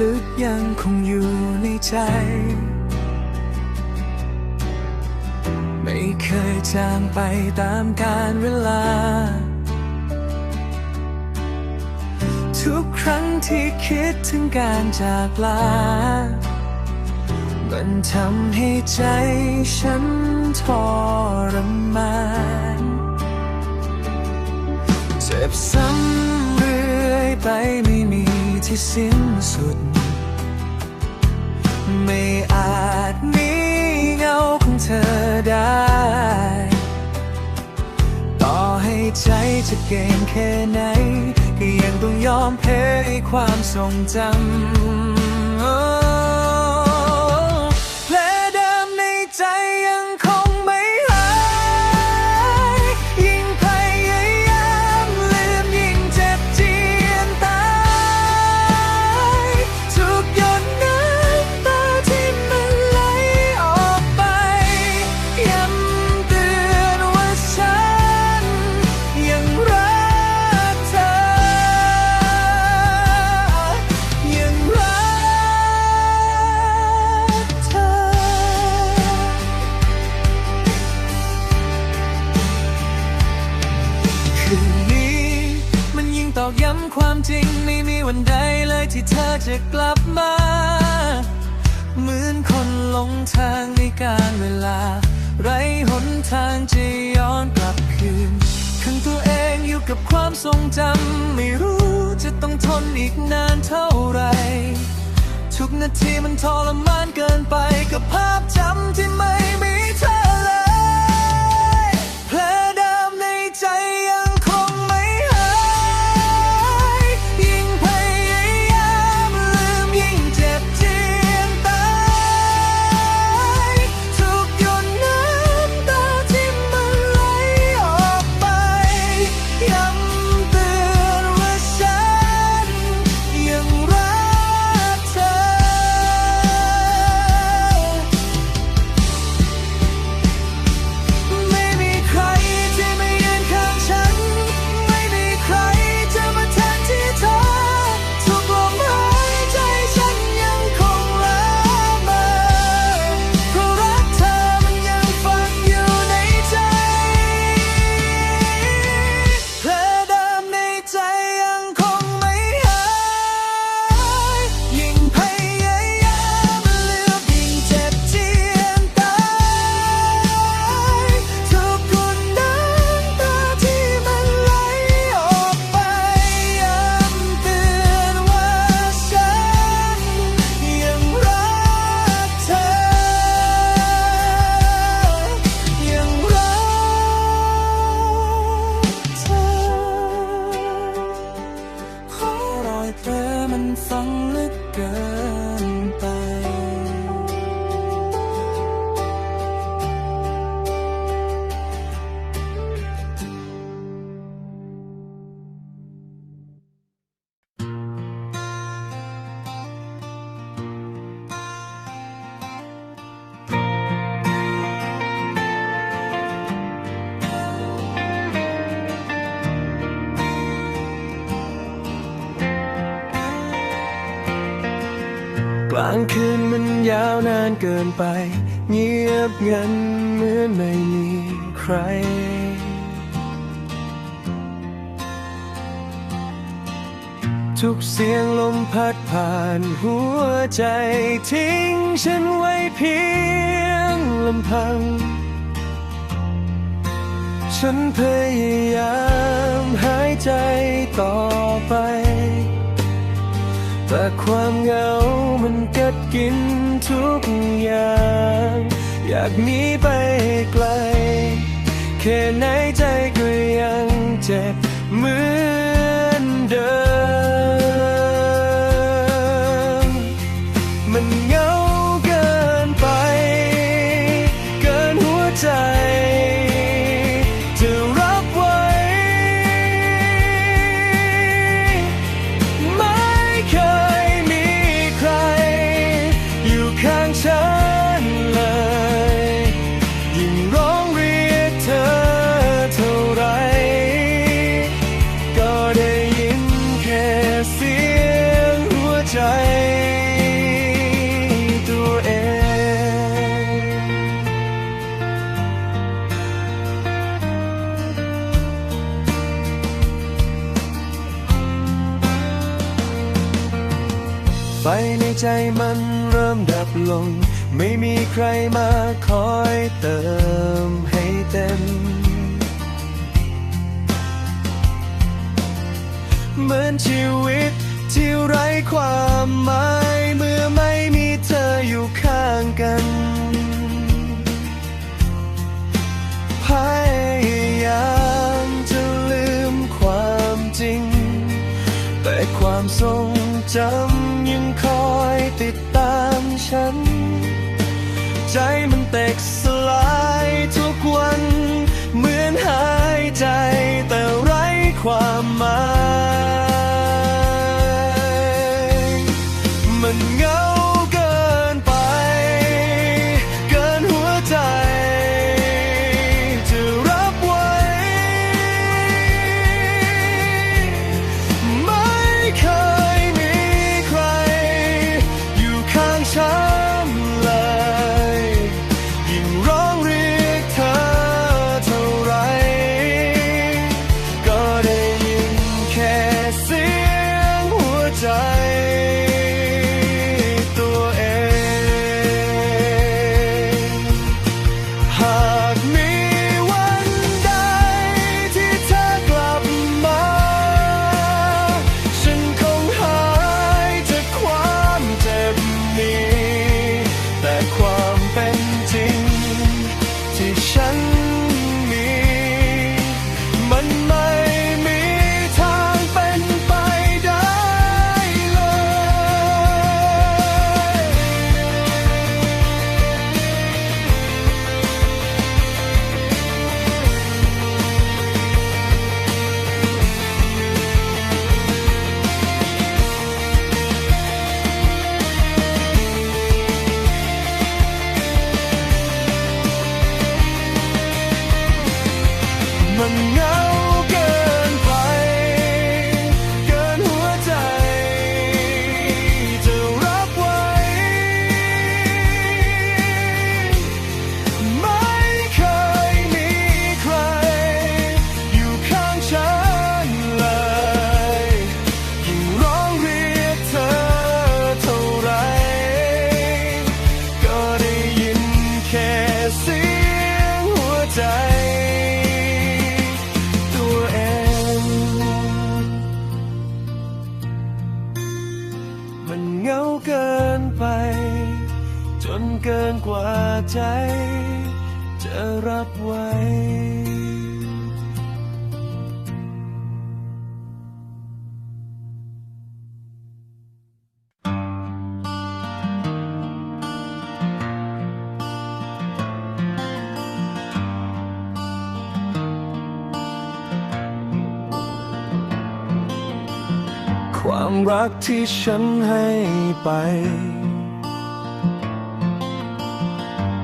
ลึกยังคงอยู่ในใจ ไม่เคยจางไปตามกาลเวลา ทุกครั้งที่คิดถึงการจากลา มันทำให้ใจฉันทรมานเจ็บซ้ำเรื่อยไปไม่มี ที่สิ้นสุด ไม่อาจหนีเงาของเธอได้ ต่อให้ใจจะเก่งแค่ไหน ก็ยังต้องยอมแพ้ความทรงจำ จะกลับมา เหมือนคนหลงทางในการเวลา ไรหนทางจะย้อนกลับคืนขังตัวเองอยู่กับความทรงจำ ไม่รู้จะต้องทนอีกนานเท่าไหรทุกนาทีมันทรมานเกินไปกับภาพจำที่ไม่มีเธอางคืนมันยาวนานเกินไป เงียบงันเหมือนไม่มีใคร ทุกเสียงลมพัดผ่านหัวใจทิ้งฉันไว้เพียงลำพัง ฉันพยายามหายใจต่อไป แต่ความเหงามันกัดกินทุกอย่าง อยากหนีไปไกล แค่ไหนใจก็ยังเจ็บ ในใจมันเริ่มดับลง ไม่มีใครมาคอยเติมให้เต็ม เหมือนชีวิตที่ไร้ความหมายเมื่อไม่มีเธออยู่ข้างกันพยายามจะลืมความจริง แต่ความทรง จำยังคอยติดตามฉัน ใจมันเตกสลายทุกวัน เหมือนหายใจแต่ไร้ความหมาย มันงา ที่ฉันให้ไป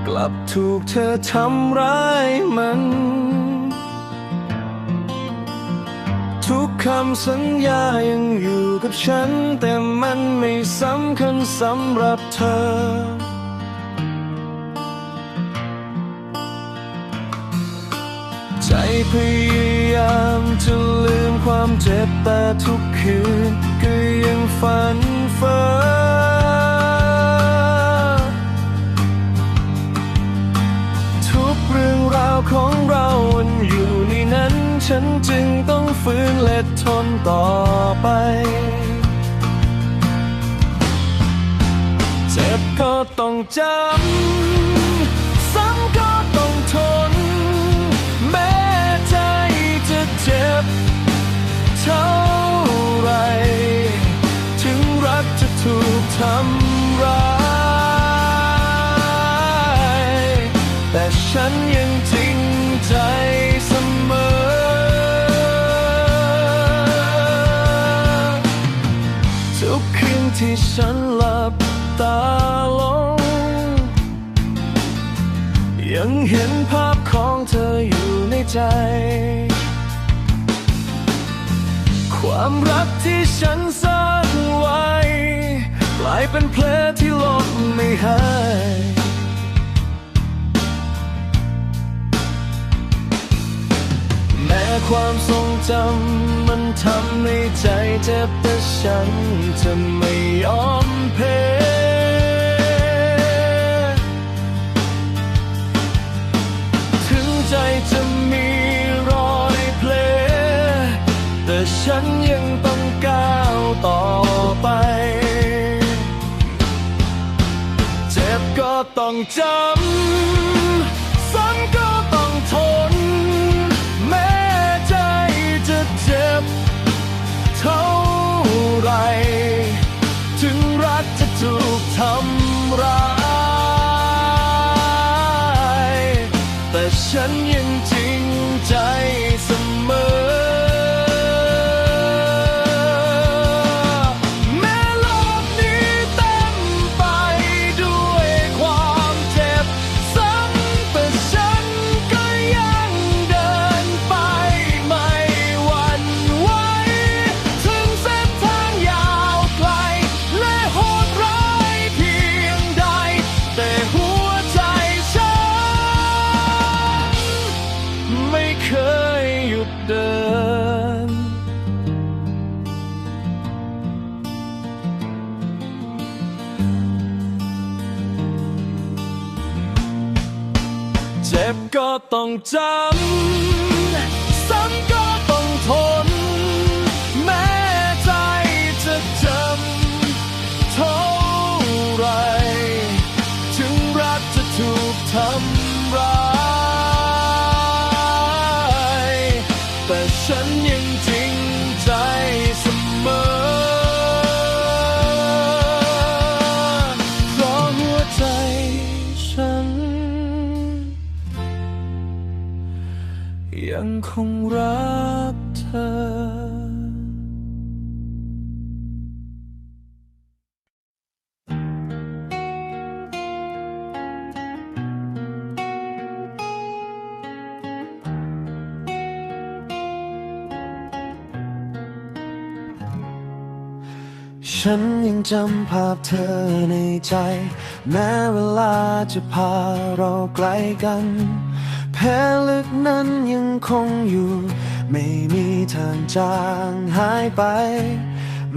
กลับถูกเธอทำร้ายมัน ทุกคำสัญญายังอยู่กับฉัน แต่มันไม่สำคัญสำหรับเธอ ใจพยายามจะลืมความเจ็บแต่ทุกคืน ฝันเฟ้อทุกเรื่องราวของเรามันอยู่ในนั้น ฉันจึงต้องฝืนและทนต่อไป เจ็บก็ต้องจำ ซ้ำก็ต้องทน แม้ใจจะเจ็บเท่า ทำร้ายแต่ฉันยังจริงใจเสมอ ทุกคืนที่ฉันหลับตาลง ยังเห็นภาพของเธออยู่ในใจ ความรักที่ฉันสร้าง เป็นเพลที่ลดไม่หายแม้ความทรงจำมันทำในใจเจ็บแต่ฉันจะไม่ยอมเพ้ถึงใจจะมีรอยเพลแต่ฉันยัง ต้องจำซ้ำก็ต้องทน แม้ใจจะเจ็บ เท่าไร ถึงรักจะถูกทำร้าย แต่ฉัน ต้องจำ คงรักเธอฉันยังจำภาพเธอในใจ แม้เวลาจะพาเราไกลกัน แผลลึกนั้นยังคงอยู่ ไม่มีทางจางหายไป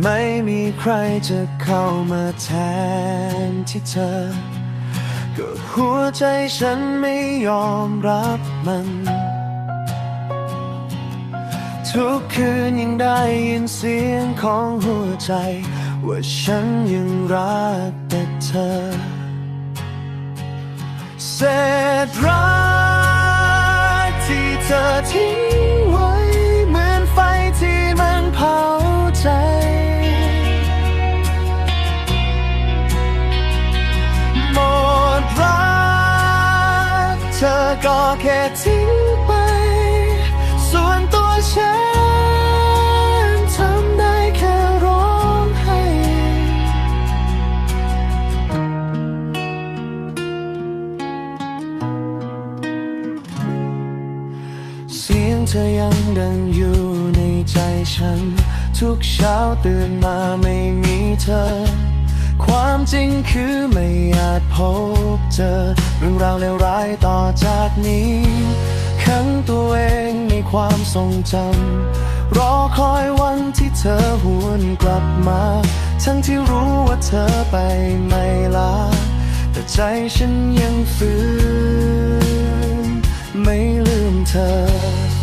ไม่มีใครจะเข้ามาแทนที่เธอ ก็หัวใจฉันไม่ยอมรับมัน ทุกคืนยังได้ยินเสียงของหัวใจ ว่าฉันยังรักแต่เธอเศษรัก ที่เธ ทุกเช้าตื่นมาไม่มีเธอ ความจริงคือไม่อาจพบเจอ เรื่องราวเลวร้ายต่อจากนี้ขังตัวเองในความทรงจำรอคอยวันที่เธอหวนกลับมา ทั้งที่รู้ว่าเธอไปไม่ลา แต่ใจฉันยังฝืน ไม่ลืมเธอ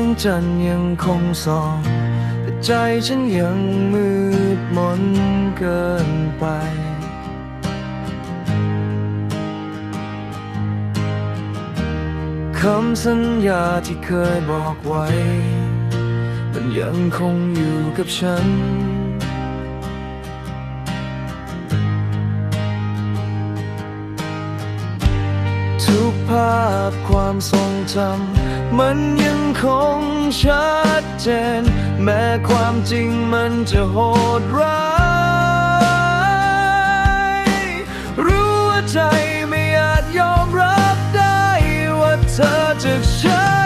งจันทร์ยังคงส่อง แต่ใจฉันยังมืดมนเกินไป คำสัญญาที่เคยบอกไว้ มันยังคงอยู่กับฉัน ทุกภาพความทรงจำมันยังคงชัดเจน แม้ความจริงมันจะโหดร้าย รู้ว่าใจไม่อาจยอมรับได้ว่าเธอจากฉัน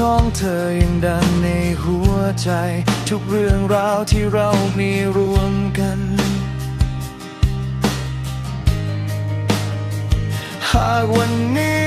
ของเธอยังดังในหัวใจ ทุกเรื่องราวที่เรามีรวมกัน หากวันนี้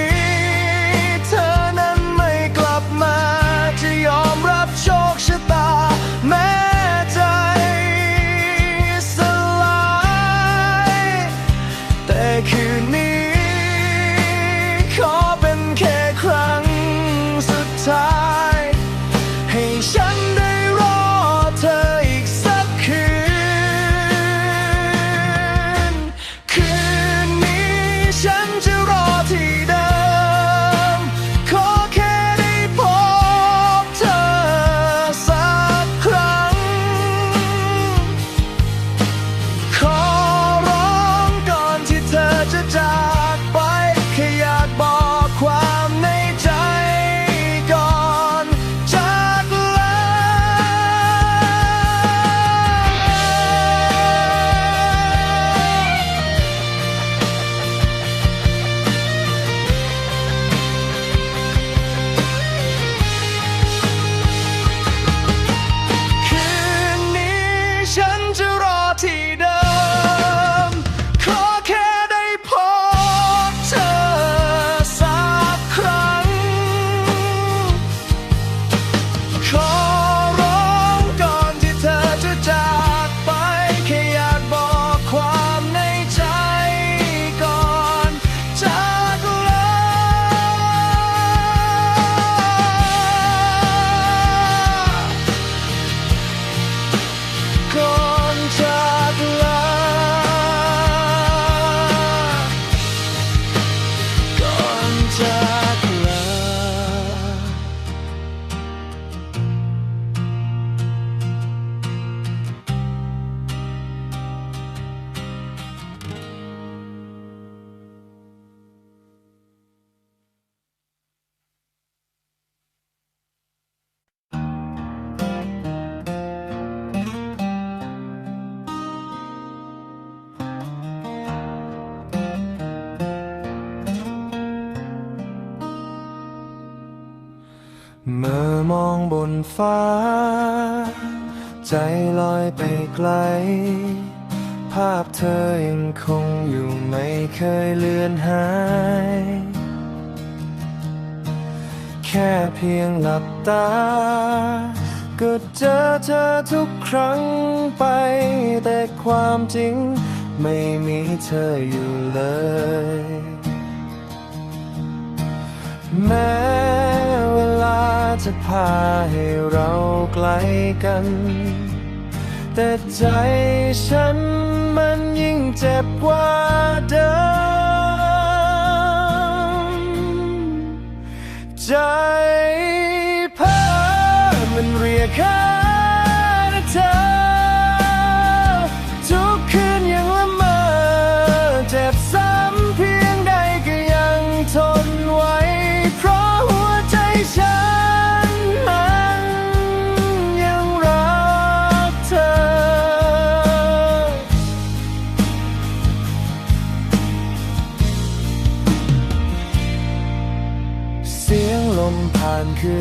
ฟ้า ใจลอยไปไกล ภาพเธอยังคงอยู่ไม่เคยเลือนหาย แค่เพียงหลับตา ก็เจอเธอทุกครั้งไป แต่ความจริง ไม่มีเธออยู่เลย แม้เวลาจะพาให้เราไกลกัน แต่ใจฉันมันยิ่งเจ็บกว่าเดิม ใจเพ้อมันเรียกหาเธอ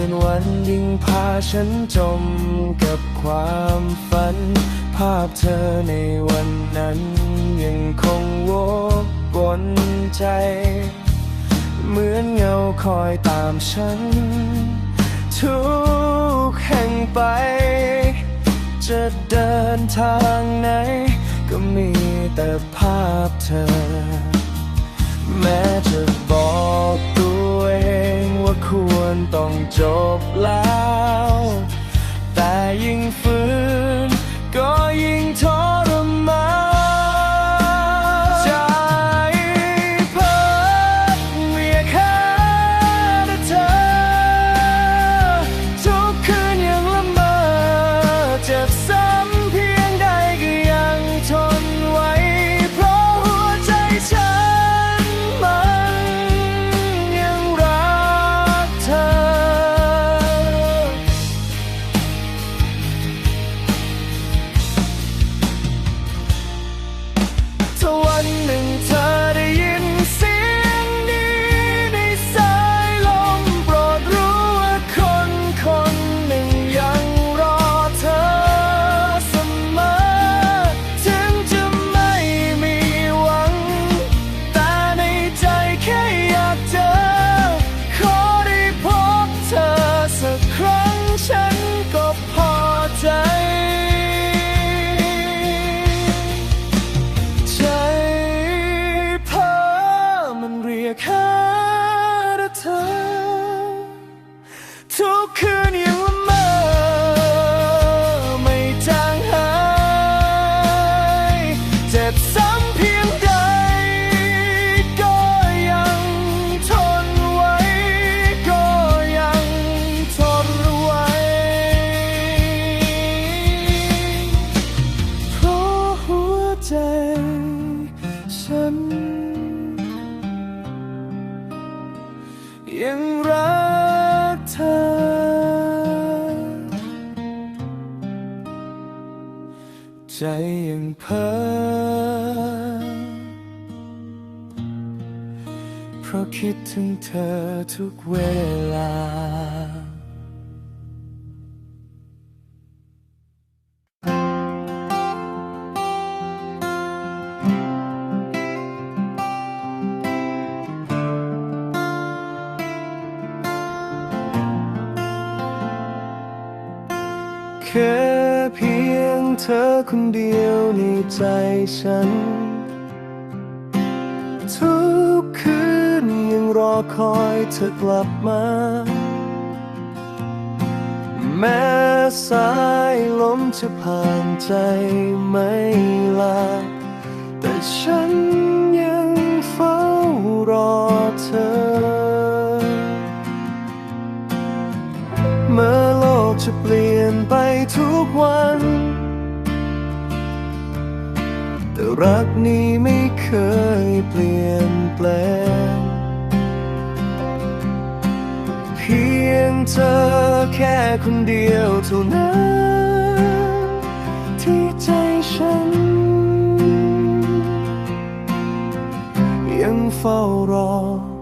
นวันยิ่งพาฉันจมกับความฝัน ภาพเธอในวันนั้น ยังคงวกวนใจ เหมือนเงาคอยตามฉัน ทุกแห่งไป จะเดินทางไหน ก็มีแต่ภาพเธอ แม้จะบอกตัว ควรต้องจบแล้ว แต่ยิ่งฝืนก็ยิ่งทรมาน อ ราะคิดถึงเธอทุกเวลาแค่เพียงเธอคนเดียวในใจฉัน เธอกลับมา แม้สายลมจะผ่านใจไม่ลา แต่ฉันยังเฝ้ารอเธอ เมื่อโลกจะเปลี่ยนไปทุกวันแต่รักนี้ไม่เคยเปลี่ยนแปลง เธอแค่คนเดียวเท่านั้นที่ใจฉัน ยังเฝ้ารอ